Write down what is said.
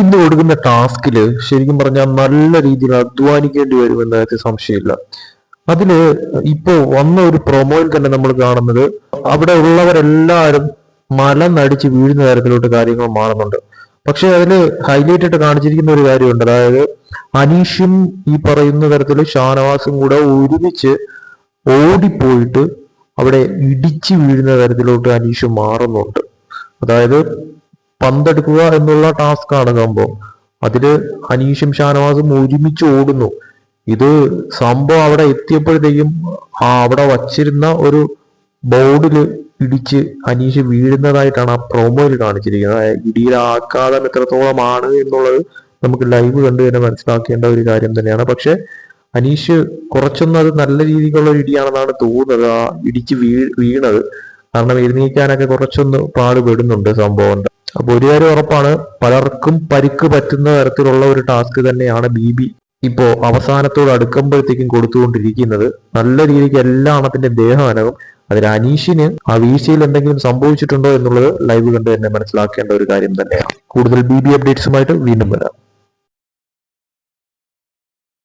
ഇന്ന് കൊടുക്കുന്ന ടാസ്കിൽ ശരിക്കും പറഞ്ഞാൽ നല്ല രീതിയിൽ അധ്വാനിക്കേണ്ടി വരുമെന്ന കാര്യത്തിൽ സംശയമില്ല. അതിൽ ഇപ്പോ വന്ന ഒരു പ്രൊമോയിൽ തന്നെ നമ്മൾ കാണുന്നത് അവിടെ ഉള്ളവരെല്ലാവരും മല നടിച്ച് വീഴുന്ന തരത്തിലോട്ട് കാര്യങ്ങൾ മാറുന്നുണ്ട്. പക്ഷെ അതിൽ ഹൈലൈറ്റ് ആയിട്ട് കാണിച്ചിരിക്കുന്ന ഒരു കാര്യമുണ്ട്. അതായത് അനീഷും ഈ പറയുന്ന തരത്തിൽ ഷാനവാസും കൂടെ ഒരുമിച്ച് ഓടിപ്പോയിട്ട് അവിടെ ഇടിച്ചു വീഴുന്ന തരത്തിലോട്ട് അനീഷ് മാറുന്നുണ്ട്. അതായത് പന്തെടുക്കുക എന്നുള്ള ടാസ്ക് ആണ് സംഭവം. അതിൽ അനീഷും ഷാനവാസും ഒരുമിച്ച് ഓടുന്നു. ഇത് സംഭവം അവിടെ എത്തിയപ്പോഴത്തേക്കും ആ അവിടെ വച്ചിരുന്ന ഒരു ബോർഡിൽ ഇടിച്ച് അനീഷ് വീഴുന്നതായിട്ടാണ് ആ പ്രൊമോയിൽ കാണിച്ചിരിക്കുന്നത്. ഇടിയുടെ ആഘാതം എത്രത്തോളമാണ് എന്നുള്ളത് നമുക്ക് ലൈവ് കണ്ടു തന്നെ മനസ്സിലാക്കേണ്ട ഒരു കാര്യം തന്നെയാണ്. പക്ഷെ അനീഷ് കുറച്ചൊന്നും അത് നല്ല രീതിക്കുള്ള ഒരു ഇടിയാണെന്നാണ് തോന്നുന്നത് ആ ഇടിച്ച് വീ വീണത്. കാരണം എഴുന്നേക്കാനൊക്കെ കുറച്ചൊന്ന് പാടുപെടുന്നുണ്ട് സംഭവം. അപ്പൊ ഒരു കാര്യം ഉറപ്പാണ് പലർക്കും പരിക്ക് പറ്റുന്ന തരത്തിലുള്ള ഒരു ടാസ്ക് തന്നെയാണ് ബി ബി ഇപ്പോ അവസാനത്തോട് അടുക്കുമ്പോഴത്തേക്കും കൊടുത്തുകൊണ്ടിരിക്കുന്നത്. നല്ല രീതിക്ക് എല്ലാ അണത്തിന്റെ ദേഹം അനകും അതിൽ അനീഷിന് ആ വീഴ്ചയിൽ എന്തെങ്കിലും സംഭവിച്ചിട്ടുണ്ടോ എന്നുള്ളത് ലൈവ് കണ്ട് തന്നെ മനസ്സിലാക്കേണ്ട ഒരു കാര്യം തന്നെയാണ്. കൂടുതൽ ബി ബി അപ്ഡേറ്റ്സുമായിട്ട് വീണ്ടും വരാം.